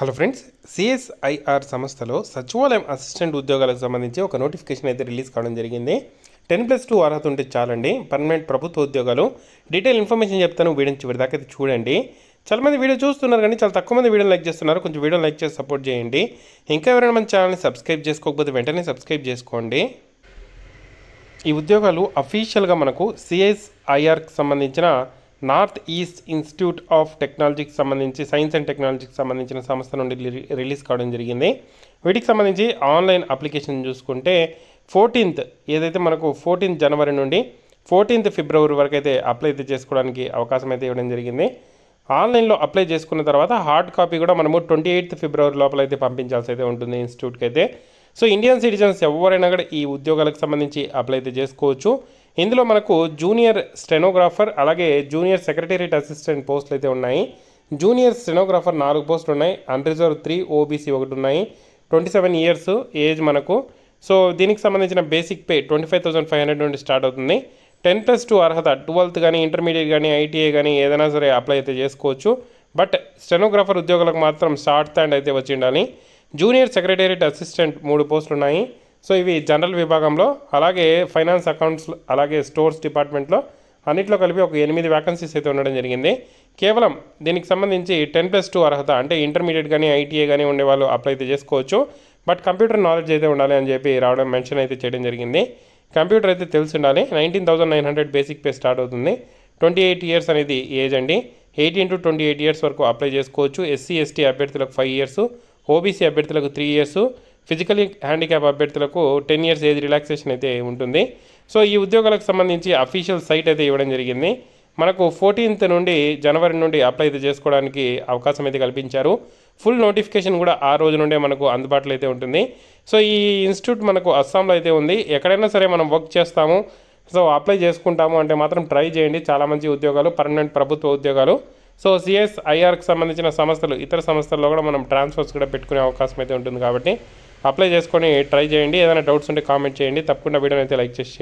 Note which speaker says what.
Speaker 1: Hello friends CSIR సంస్థలో సచివాలయం assistant ఉద్యోగాలకు సంబంధించి ఒక నోటిఫికేషన్ అయితే రిలీజ్ కావడం జరిగింది. టెన్ ప్లస్ టూ అర్హత ఉంటే చాలండి. పర్మనెంట్ ప్రభుత్వ ఉద్యోగాలు. డీటెయిల్ ఇన్ఫర్మేషన్ చెప్తాను. వీడియో చివరి దాకా అయితే చూడండి. చాలా మంది వీడియో చూస్తున్నారు కానీ చాలా తక్కువ మంది వీడియో లైక్ చేస్తున్నారు. కొంచెం వీడియో లైక్ చేసి సపోర్ట్ చేయండి. ఇంకా ఎవరైనా మన ఛానల్ని సబ్స్క్రైబ్ చేసుకోకపోతే వెంటనే సబ్స్క్రైబ్ చేసుకోండి. ఈ ఉద్యోగాలు అఫీషియల్గా మనకు సిఎస్ఐఆర్కి సంబంధించిన నార్త్ ఈస్ట్ ఇన్స్టిట్యూట్ ఆఫ్ టెక్నాలజీకి సంబంధించి సైన్స్ అండ్ టెక్నాలజీకి సంబంధించిన సంస్థ నుండి రిలీజ్ కావడం జరిగింది. వీటికి సంబంధించి ఆన్లైన్ అప్లికేషన్ చూసుకుంటే ఫోర్టీన్త్ ఏదైతే మనకు ఫోర్టీన్త్ జనవరి నుండి ఫోర్టీన్త్ ఫిబ్రవరి వరకు అయితే అప్లై అయితే చేసుకోవడానికి అవకాశం అయితే ఇవ్వడం జరిగింది. ఆన్లైన్లో అప్లై చేసుకున్న తర్వాత హార్డ్ కాపీ కూడా మనము ట్వంటీ ఎయిత్ ఫిబ్రవరి లోపల అయితే పంపించాల్సి అయితే ఉంటుంది ఇన్స్టిట్యూట్కి అయితే. సో ఇండియన్ సిటిజన్స్ ఎవరైనా కూడా ఈ ఉద్యోగాలకు సంబంధించి అప్లై అయితే చేసుకోవచ్చు. ఇందులో మనకు జూనియర్ స్టెనోగ్రాఫర్ అలాగే జూనియర్ సెక్రటేరియట్ అసిస్టెంట్ పోస్టులు అయితే ఉన్నాయి. జూనియర్ స్టెనోగ్రాఫర్ నాలుగు పోస్టులు ఉన్నాయి. అన్రిజర్వ్ త్రీ ఓబీసీ ఒకటి ఉన్నాయి. ట్వంటీ సెవెన్ ఇయర్స్ ఏజ్ మనకు. సో దీనికి సంబంధించిన basic pay twenty five thousand five hundred నుండి స్టార్ట్ అవుతుంది. టెన్ ప్లస్ టూ అర్హత ట్వెల్త్ కానీ ఇంటర్మీడియట్ కానీ ఐటీఐ కానీ ఏదైనా సరే అప్లై అయితే చేసుకోవచ్చు. బట్ స్టెనోగ్రాఫర్ ఉద్యోగులకు మాత్రం షార్ట్ హ్యాండ్ అయితే వచ్చి ఉండాలి. జూనియర్ సెక్రటేరియట్ అసిస్టెంట్ మూడు పోస్టులు ఉన్నాయి. సో ఇవి జనరల్ విభాగంలో అలాగే ఫైనాన్స్ అకౌంట్స్ అలాగే స్టోర్స్ డిపార్ట్మెంట్లో అన్నిట్లో కలిపి ఒక ఎనిమిది వ్యాకన్సీస్ అయితే ఉండడం జరిగింది. కేవలం దీనికి సంబంధించి టెన్ ప్లస్ టూ అర్హత అంటే ఇంటర్మీడియట్ కానీ ఐటీఏ కానీ ఉండేవాళ్ళు అప్లై అయితే చేసుకోవచ్చు. బట్ కంప్యూటర్ నాలెడ్జ్ అయితే ఉండాలి అని చెప్పి రావడం మెన్షన్ అయితే చేయడం జరిగింది. కంప్యూటర్ అయితే తెలిసి ఉండాలి. Nineteen thousand nine hundred basic pay start అవుతుంది. ట్వంటీ ఎయిట్ ఇయర్స్ అనేది ఏజ్ అండి. Eighteen to twenty eight years వరకు అప్లై చేసుకోవచ్చు. ఎస్సీ ఎస్టీ అభ్యర్థులకు ఫైవ్ ఇయర్స్. ఓబీసీ అభ్యర్థులకు త్రీ ఇయర్స్. ఫిజికలీ హ్యాండిక్యాప్ అభ్యర్థులకు టెన్ ఇయర్స్ ఏజ్ రిలాక్సేషన్ అయితే ఉంటుంది. సో ఈ ఉద్యోగాలకు సంబంధించి అఫీషియల్ సైట్ అయితే ఇవ్వడం జరిగింది. మనకు ఫోర్టీన్త్ నుండి జనవరి నుండి అప్లై అయితే చేసుకోవడానికి అవకాశం అయితే కల్పించారు. ఫుల్ నోటిఫికేషన్ కూడా ఆ రోజు నుండే మనకు అందుబాటులో అయితే ఉంటుంది. సో ఈ ఇన్స్టిట్యూట్ మనకు అస్సాంలో అయితే ఉంది. ఎక్కడైనా సరే మనం వర్క్ చేస్తాము సో అప్లై చేసుకుంటాము అంటే మాత్రం ట్రై చేయండి. చాలా మంచి ఉద్యోగాలు పర్మనెంట్ ప్రభుత్వ ఉద్యోగాలు. సో సిఎస్ఐఆర్కి సంబంధించిన సంస్థలు ఇతర సంస్థల్లో కూడా మనం ట్రాన్స్ఫర్స్ కూడా పెట్టుకునే అవకాశం అయితే ఉంటుంది కాబట్టి అప్లై చేసుకొని ట్రై చేయండి. ఏదైనా డౌట్స్ ఉంటే కామెంట్ చేయండి. తప్పకుండా వీడియోని అయితే లైక్ చేసి